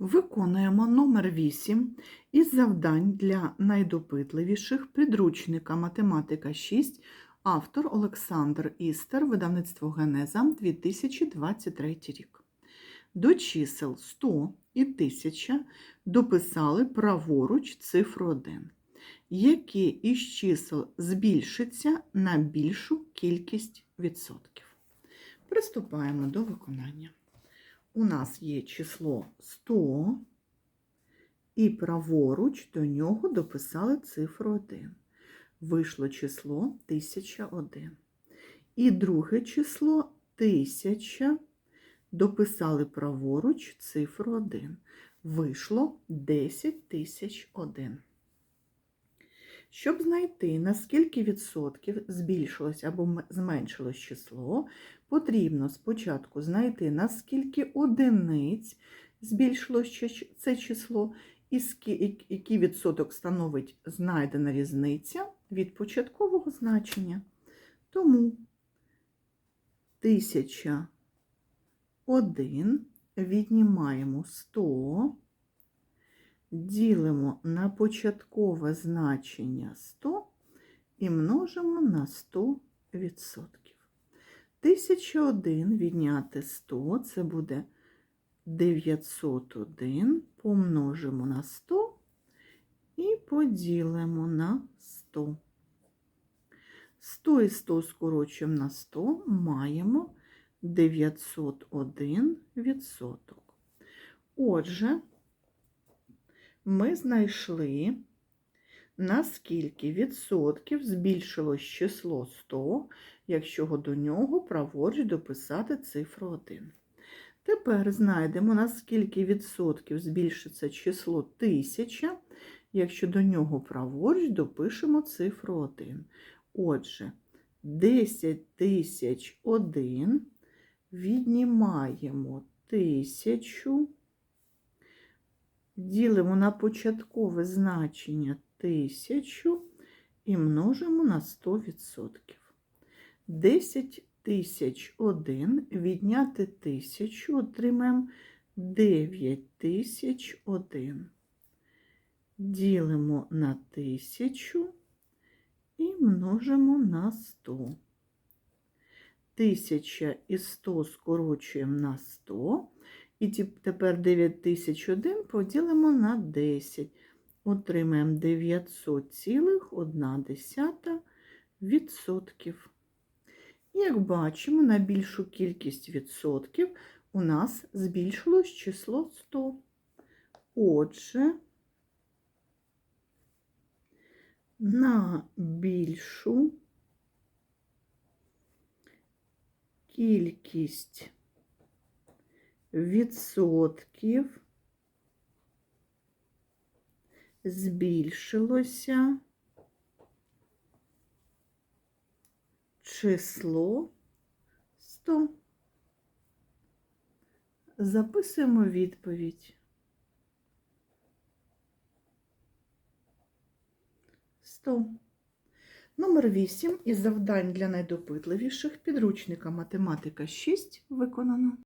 Виконуємо номер 8 із завдань для найдопитливіших підручника Математика 6, автор Олександр Істер, видавництво Генеза 2023 рік. До чисел 100 і 1000 дописали праворуч цифру 1, які із чисел збільшиться на більшу кількість відсотків. Приступаємо до виконання. У нас є число 100, і праворуч до нього дописали цифру 1. Вийшло число 1001. І друге число 1000 дописали праворуч цифру 1. Вийшло 10001. Щоб знайти, на скільки відсотків збільшилось або зменшилось число, потрібно спочатку знайти, на скільки одиниць збільшилось це число, і- який відсоток становить знайдена різниця від початкового значення. Тому 1001 віднімаємо 100, ділимо на початкове значення 100 і множимо на 100 відсотків. 1001 відняти 100 це буде 901, помножимо на 100 і поділимо на 100. 100 і 100 скорочуємо на 100, маємо 901 відсоток. Отже, ми знайшли, на скільки відсотків збільшилось число 100, якщо до нього праворуч дописати цифру 1. Тепер знайдемо, на скільки відсотків збільшиться число 1000, якщо до нього праворуч допишемо цифру 1. Отже, 10 тисяч 1 віднімаємо 1000, ділимо на початкове значення 1000 і множимо на 100%. 10 тисяч 1 відняти 1000 отримаємо 9 тисяч 1. Ділимо на 1000 і множимо на 100. 1000 і 100 скорочуємо на 100. І тепер 9001 поділимо на 10. Отримаємо 900,1 відсотків. Як бачимо, на більшу кількість відсотків у нас збільшилось число 100. Отже, на більшу кількість відсотків збільшилося число 100. Записуємо відповідь. 100. Номер 8 із завдань для найдопитливіших підручника математика 6 виконано.